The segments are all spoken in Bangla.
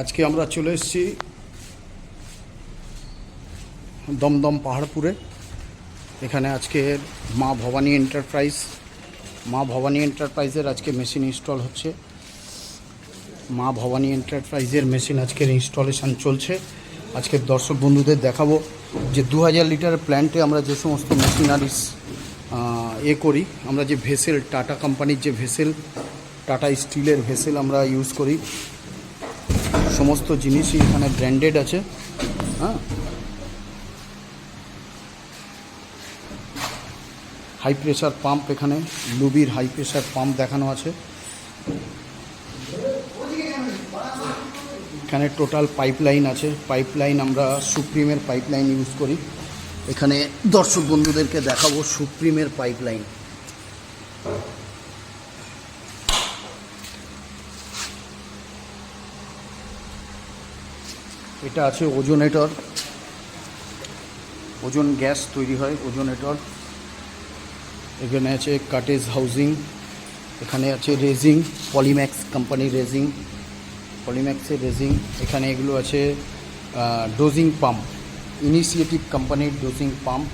আজকে আমরা চলে এসেছি দমদম পাহাড়পুরে। এখানে আজকে মা ভবানী এন্টারপ্রাইজ। মা ভবানী এন্টারপ্রাইজের আজকে মেশিন ইনস্টল হচ্ছে। মা ভবানী এন্টারপ্রাইজের মেশিন আজকের ইনস্টলেশন চলছে। আজকে দর্শক বন্ধুদের দেখাবো যে দু হাজার লিটারের প্ল্যান্টে আমরা যে সমস্ত মেশিনারিস এ করি, আমরা যে ভেসেল, টাটা কোম্পানির যে ভেসেল, টাটা স্টিলের ভেসেল আমরা ইউজ করি। সমস্ত জিনিসই এখানে ব্র্যান্ডেড আছে। হ্যাঁ? হাই প্রেশার পাম্প এখানে লুবির হাই প্রেশার পাম্প দেখানো আছে। এখানে টোটাল পাইপলাইন আছে। পাইপলাইন আমরা সুপ্রিমের পাইপলাইন ইউজ করি। এখানে দর্শক বন্ধুদেরকে দেখাবো সুপ্রিমের পাইপলাইন এটা আছে ওজোনেটর। ওজন গ্যাস তৈরি হয়, ওজোনেটর। এখানে আছে কাটেজ হাউজিং, এখানে আছে রেজিং, পলিম্যাক্স কোম্পানির রেজিং পলিম্যাক্সের রেজিং, এখানে এগুলো আছে ডোজিং পাম্প, ইনিশিয়েটিভ কোম্পানির ডোজিং পাম্প,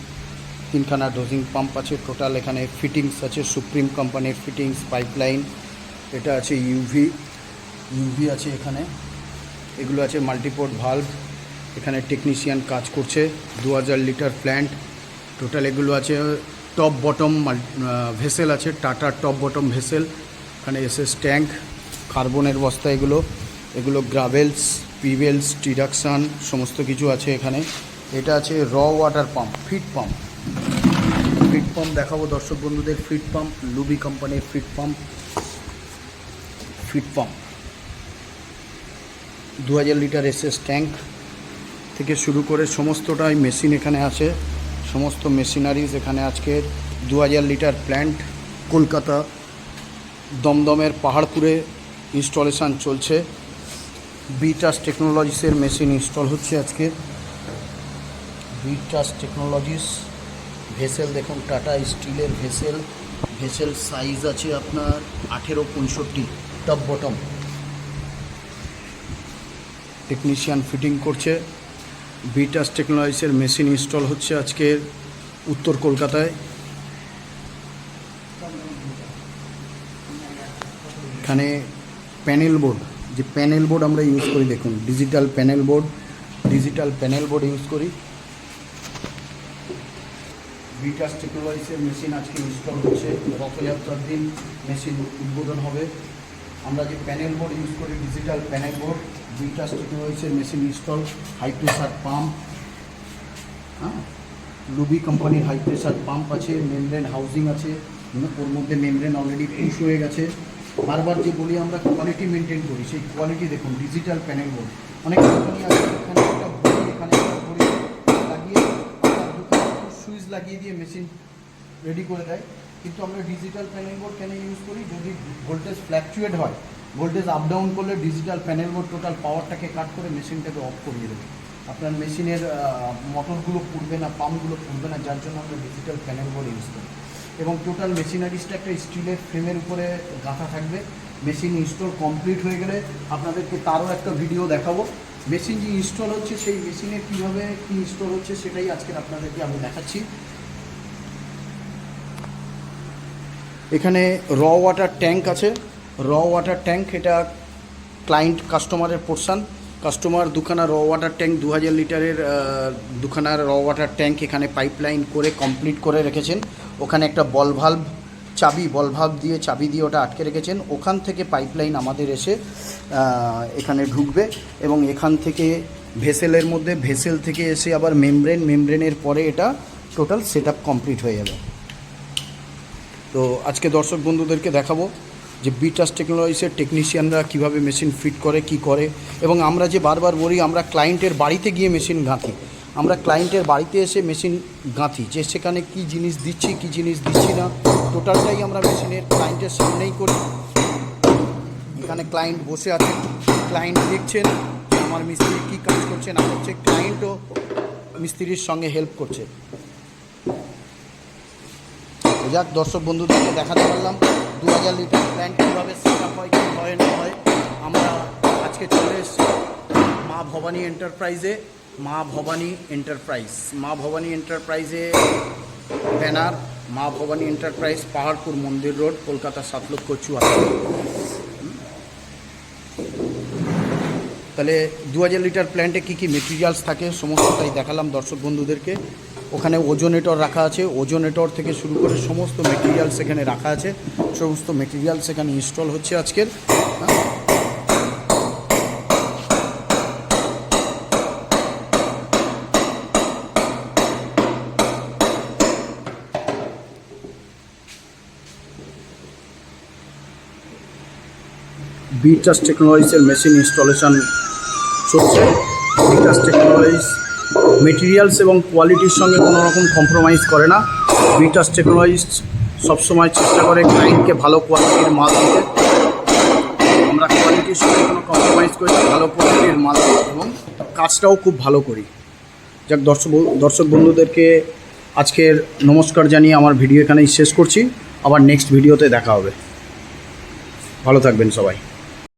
তিনখানা ডোজিং পাম্প আছে, টোটাল এখানে ফিটিংস আছে, সুপ্রিম কোম্পানির ফিটিংস, পাইপলাইন, এটা আছে ইউভি ইউভি আছে এখানে। এগুলো আছে মাল্টিপোর্ট ভাল্ভ এখানে টেকনিশিয়ান কাজ করছে দু হাজার লিটার প্ল্যান্ট টোটাল এগুলো আছে টপ বটম ভেসেল আছে টাটা টপ বটম ভেসেল এখানে এসএস ট্যাঙ্ক কার্বনের বস্তা এগুলো এগুলো গ্রাভেলস পিভেলস ডিডাকশান সমস্ত কিছু আছে এখানে। এটা আছে raw water pump fit pump fit pump দেখাবো দর্শক বন্ধুদের ফিট পাম্প লুবি কোম্পানির ফিট পাম্প ফিট পাম্প দু হাজার লিটার এসএস ট্যাঙ্ক থেকে শুরু করে সমস্তটাই মেশিন এখানে আছে। সমস্ত মেশিনারিজ এখানে আজকের দু লিটার প্ল্যান্ট কলকাতা দমদমের পাহাড়পুরে ইনস্টলেশান চলছে। বিটাস টেকনোলজিসের মেশিন ইনস্টল হচ্ছে আজকে। বিটাস টেকনোলজিস ভেসেল দেখুন, টাটা স্টিলের ভেসেল। ভেসেল সাইজ আছে আপনার আঠেরো পঁয়ষট্টি টপ বটম টেকনিশিয়ান ফিটিং করছে। বিটাস টেকনোলজিসের মেশিন ইনস্টল হচ্ছে আজকের উত্তর কলকাতায়। এখানে প্যানেল বোর্ড যে প্যানেল বোর্ড আমরা ইউজ করি, দেখুন digital panel board digital panel board use করি। বিটাস টেকনোলজিসের মেশিন আজকে ইনস্টল হচ্ছে। রথযাত্রার দিন মেশিন উদ্বোধন হবে। আমরা যে প্যানেল বোর্ড ইউজ করি ডিজিটাল প্যানেল বোর্ড বিটাস রয়েছে machine install high pressure pump হ্যাঁ? লুবি কোম্পানির হাই প্রেশার পাম্প আছে মেমব্রেন হাউজিং আছে, ওর মধ্যে মেমব্রেন অলরেডি পুশ হয়ে গেছে। বারবার যে বলি আমরা কোয়ালিটি মেনটেন করি, সেই কোয়ালিটি দেখুন ডিজিটাল প্যানেল বোর্ড অনেক কোম্পানি আছে, এখানে একটা এখানে লাগিয়ে সুইচ লাগিয়ে দিয়ে মেশিন রেডি করে দেয়। কিন্তু আমরা ডিজিটাল প্যানেল বোর্ড কেন ইউজ করি? যদি ভোল্টেজ ফ্ল্যাকচুয়েট হয় ভোল্টেজ আপ ডাউন করলে ডিজিটাল প্যানেল বোর্ড টোটাল পাওয়ারটাকে কাট করে মেশিনটাকে অফ করিয়ে দেবে। আপনার মেশিনের মোটরগুলো পুড়বে না পাম্পগুলো পুড়বে না, যার জন্য আমরা ডিজিটাল প্যানেল বোর্ড ইউজ করি। এবং টোটাল মেশিনারিসটা একটা স্টিলের ফ্রেমের উপরে গাঁথা থাকবে। মেশিন ইনস্টল কমপ্লিট হয়ে গেলে আপনাদেরকে তারও একটা ভিডিও দেখাবো। মেশিন যে ইনস্টল হচ্ছে, সেই মেশিনে কীভাবে কী ইনস্টল হচ্ছে, সেটাই আজকের আপনাদেরকে আমি দেখাচ্ছি। এখানে র ওয়াটার ট্যাঙ্ক আছে। র ওয়াটার ট্যাঙ্ক এটা ক্লায়েন্ট কাস্টমারের পোর্শন কাস্টমার দুখানা র ওয়াটার ট্যাঙ্ক দু হাজার লিটারের দুখানা র ওয়াটার ট্যাঙ্ক এখানে পাইপলাইন করে কমপ্লিট করে রেখেছেন। ওখানে একটা বল চাবি বল দিয়ে চাবি দিয়ে ওটা আটকে রেখেছেন। ওখান থেকে পাইপলাইন আমাদের এসে এখানে ঢুকবে এবং এখান থেকে ভেসেলের মধ্যে, ভেসেল থেকে এসে আবার মেমব্রেন মেমব্রেনের পরে এটা টোটাল সেট কমপ্লিট হয়ে যাবে। তো আজকে দর্শক বন্ধুদেরকে দেখাবো যে বিটাস টেকনোলজিসের টেকনিশিয়ানরা কীভাবে মেশিন ফিট করে, কি করে। এবং আমরা যে বারবার বলি, আমরা ক্লায়েন্টের বাড়িতে গিয়ে মেশিন গাঁথি আমরা ক্লায়েন্টের বাড়িতে এসে মেশিন গাঁথি যে সেখানে কি জিনিস দিচ্ছি, কি জিনিস দিচ্ছি না। টোটালটাই আমরা মেশিনের ক্লায়েন্টের সামনেই করি। এখানে ক্লায়েন্ট বসে আছেন ক্লায়েন্ট দেখছেন আমার মিস্ত্রি কী কাজ করছে, না করছে। ক্লায়েন্টও মিস্ত্রির সঙ্গে হেল্প করছে। যাক, দর্শক বন্ধুদেরকে দেখাতে পারলাম। দু হাজার লিটার প্ল্যান্ট কীভাবে সেট আপ হয়, কী হয় না হয়, আমরা আজকে চলে এসেছি মা ভবানী এন্টারপ্রাইজে মা ভবানী এন্টারপ্রাইজ মা ভবানী এন্টারপ্রাইজে ব্যানার মা ভবানী এন্টারপ্রাইজ পাহাড়পুর মন্দির রোড কলকাতা সাত লক্ষ চুয়াত্তর। তাহলে দু হাজার লিটার প্ল্যান্টে কী কী মেটেরিয়ালস থাকে, সমস্তটাই দেখালাম দর্শক বন্ধুদেরকে। ওখানে ওজোনেটর রাখা আছে। ওজোনেটর থেকে শুরু করে সমস্ত মেটেরিয়ালস এখানে রাখা আছে। সমস্ত মেটেরিয়ালস এখানে ইনস্টল হচ্ছে আজকের। বিটাস টেকনোলজিসের মেশিন ইনস্টলেশন চলছে। বিটাস টেকনোলজিস মেটেরিয়ালস এবং কোয়ালিটির সঙ্গে কোনো রকম কম্প্রোমাইজ করে না। বিটাস টেকনোলজিস সবসময় চেষ্টা করে ক্লায়েন্টকে ভালো কোয়ালিটির মাল দিতে। আমরা কোয়ালিটির সঙ্গে কোনো কম্প্রোমাইজ করি ভালো কোয়ালিটির মাল এবং কাজটাও খুব ভালো করি। যাক, দর্শক দর্শক বন্ধুদেরকে আজকের নমস্কার জানিয়ে আমার ভিডিও এখানেই শেষ করছি। আবার নেক্সট ভিডিওতে দেখা হবে। ভালো থাকবেন সবাই।